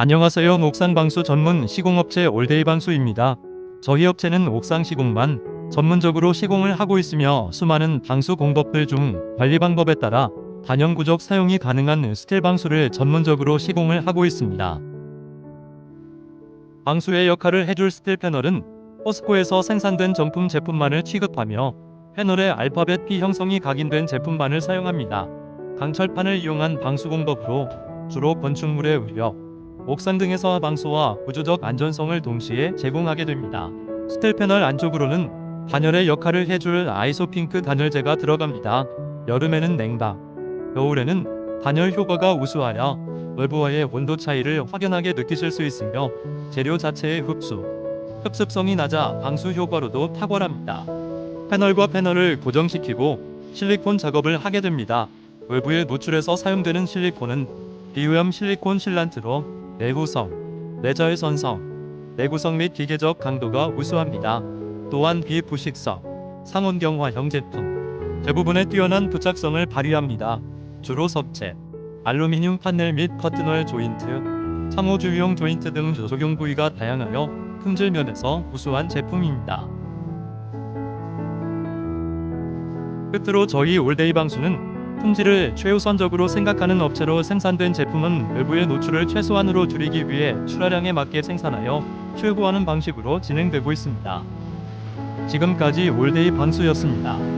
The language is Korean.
안녕하세요. 옥상 방수 전문 시공업체 올데이 방수입니다. 저희 업체는 옥상 시공만 전문적으로 시공을 하고 있으며 수많은 방수 공법들 중 관리 방법에 따라 단연 구적 사용이 가능한 스틸 방수를 전문적으로 시공을 하고 있습니다. 방수의 역할을 해줄 스틸 패널은 포스코에서 생산된 정품 제품만을 취급하며 패널의 알파벳 P 형성이 각인된 제품만을 사용합니다. 강철판을 이용한 방수 공법으로 주로 건축물의 위력, 옥상 등에서 방수와 구조적 안전성을 동시에 제공하게 됩니다. 스틸 패널 안쪽으로는 단열의 역할을 해줄 아이소핑크 단열재가 들어갑니다. 여름에는 냉방, 겨울에는 단열 효과가 우수하여 외부와의 온도 차이를 확연하게 느끼실 수 있으며 재료 자체의 흡수, 흡습성이 낮아 방수 효과로도 탁월합니다. 패널과 패널을 고정시키고 실리콘 작업을 하게 됩니다. 외부에 노출해서 사용되는 실리콘은 비오염 실리콘 실란트로 내구성, 내절 선성, 내구성 및 기계적 강도가 우수합니다. 또한 비부식성, 상온경화형 제품, 대부분의 뛰어난 부착성을 발휘합니다. 주로 석재, 알루미늄 판넬 및 커튼월 조인트, 상호주유용 조인트 등 적용 부위가 다양하여 품질 면에서 우수한 제품입니다. 끝으로 저희 올데이 방수는 품질을 최우선적으로 생각하는 업체로 생산된 제품은 외부의 노출을 최소한으로 줄이기 위해 출하량에 맞게 생산하여 출고하는 방식으로 진행되고 있습니다. 지금까지 올데이 방수였습니다.